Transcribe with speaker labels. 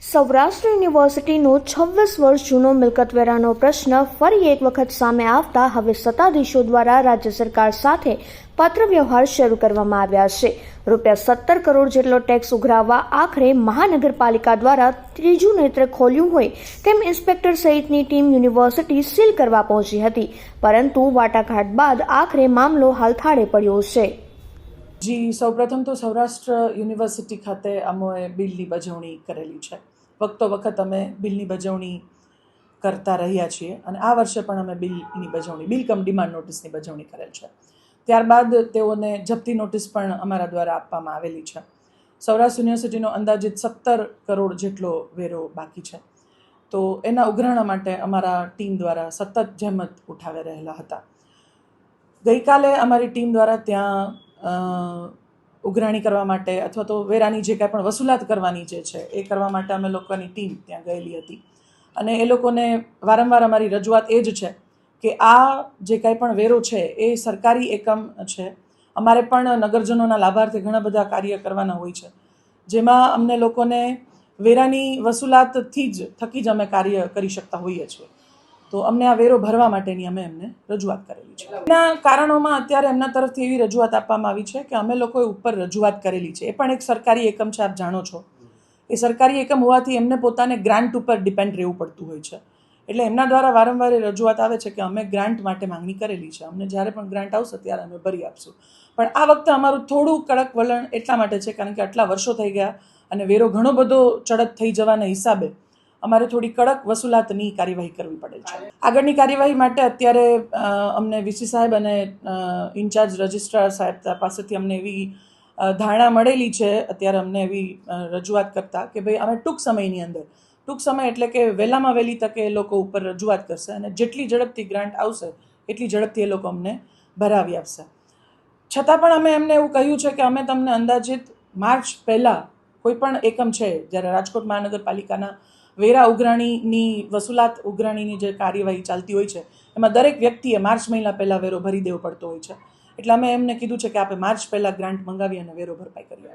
Speaker 1: સૌરાષ્ટ્ર યુનિવર્સિટીનો છવ્વીસ વર્ષ જૂનો મિલકતવેરાનો પ્રશ્ન ફરી એક વખત સામે આવતા હવે સત્તાધીશો દ્વારા રાજ્ય સરકાર સાથે પત્ર વ્યવહાર શરૂ કરવામાં આવ્યા છે. રૂપિયા સત્તર કરોડ જેટલો ટેક્સ ઉઘરાવવા આખરે મહાનગરપાલિકા દ્વારા ત્રીજું નેત્ર ખોલ્યું હોય તેમ ઇન્સ્પેક્ટર સહિતની ટીમ યુનિવર્સિટી સીલ કરવા પહોંચી હતી. પરંતુ વાટાઘાટ બાદ આખરે મામલો હાલ થાળે પડ્યો છે.
Speaker 2: જી, સૌપ્રથમ તો સૌરાષ્ટ્ર યુનિવર્સિટી ખાતે અમોએ બિલની બજવણી કરેલી છે. વખતો વખત અમે બિલની બજવણી કરતા રહ્યા છીએ અને આ વર્ષે પણ અમે બિલની બજવણી, બિલ કમ ડિમાન્ડ નોટિસની બજવણી કરેલ છે. ત્યારબાદ તેઓને જપ્તી નોટિસ પણ અમારા દ્વારા આપવામાં આવેલી છે. સૌરાષ્ટ્ર યુનિવર્સિટીનો અંદાજિત સત્તર કરોડ જેટલો વેરો બાકી છે. તો એના ઉઘરાણા માટે અમારા ટીમ દ્વારા સતત જહેમત ઉઠાવી રહેલા હતા. ગઈકાલે અમારી ટીમ દ્વારા ત્યાં ઉઘરાણી કરવા માટે અથવા તો વેરાની જે કાંઈ પણ વસૂલાત કરવાની જે છે, એ કરવા માટે અમે લોકોની ટીમ ત્યાં ગયેલી હતી. અને એ લોકોને વારંવાર અમારી રજૂઆત એ જ છે કે આ જે કાંઈ પણ વેરો છે, એ સરકારી એકમ છે. અમારે પણ નગરજનોના લાભાર્થે ઘણા બધા કાર્ય કરવાના હોય છે. જેમાં અમને લોકોને વેરાની વસૂલાતથી જ થકી જ અમે કાર્ય કરી શકતા હોઈએ છીએ. તો અમને આ વેરો ભરવા માટેની અમે એમને રજૂઆત કરેલી છે. એના કારણોમાં અત્યારે એમના તરફથી એવી રજૂઆત આપવામાં આવી છે કે અમે લોકોએ ઉપર રજૂઆત કરેલી છે. એ પણ એક સરકારી એકમ છે, આપ જાણો છો. એ સરકારી એકમ હોવાથી એમને પોતાને ગ્રાન્ટ ઉપર ડિપેન્ડ રહેવું પડતું હોય છે. એટલે એમના દ્વારા વારંવાર રજૂઆત આવે છે કે અમે ગ્રાન્ટ માટે માંગણી કરેલી છે. અમને જ્યારે પણ ગ્રાન્ટ આવશે ત્યારે અમે ભરી આપશું. પણ આ વખતે અમારું થોડું કડક વલણ એટલા માટે છે કારણ કે આટલા વર્ષો થઈ ગયા અને વેરો ઘણો બધો ચડત થઈ જવાના હિસાબે અમારે થોડી કડક વસૂલાતની કાર્યવાહી કરવી પડે છે. આગળની કાર્યવાહી માટે અત્યારે અમને વીસી સાહેબ અને ઇન્ચાર્જ રજિસ્ટ્રાર સાહેબ પાસેથી અમને એવી ધારણા મળેલી છે. અત્યારે અમને એવી રજૂઆત કરતા કે ભાઈ અમે ટૂંક સમયની અંદર, ટૂંક સમય એટલે કે વહેલામાં વહેલી તકે એ લોકો ઉપર રજૂઆત કરશે અને જેટલી ઝડપથી ગ્રાન્ટ આવશે, એટલી ઝડપથી એ લોકો અમને ભરાવી આપશે. છતાં પણ અમે એમને એવું કહ્યું છે કે અમે તમને અંદાજિત માર્ચ પહેલાં કોઈ પણ એકમ છે, જ્યારે રાજકોટ મહાનગરપાલિકાના વેરા ઉઘરાણીની, વસૂલાત ઉઘરાણીની જે કાર્યવાહી ચાલતી હોય છે, એમાં દરેક વ્યક્તિએ માર્ચ મહિના પહેલાં વેરો ભરી દેવો પડતો હોય છે. એટલે અમે એમને કીધું છે કે આપણે માર્ચ પહેલાં ગ્રાન્ટ મંગાવી અને વેરો ભરપાઈ કરી કરીએ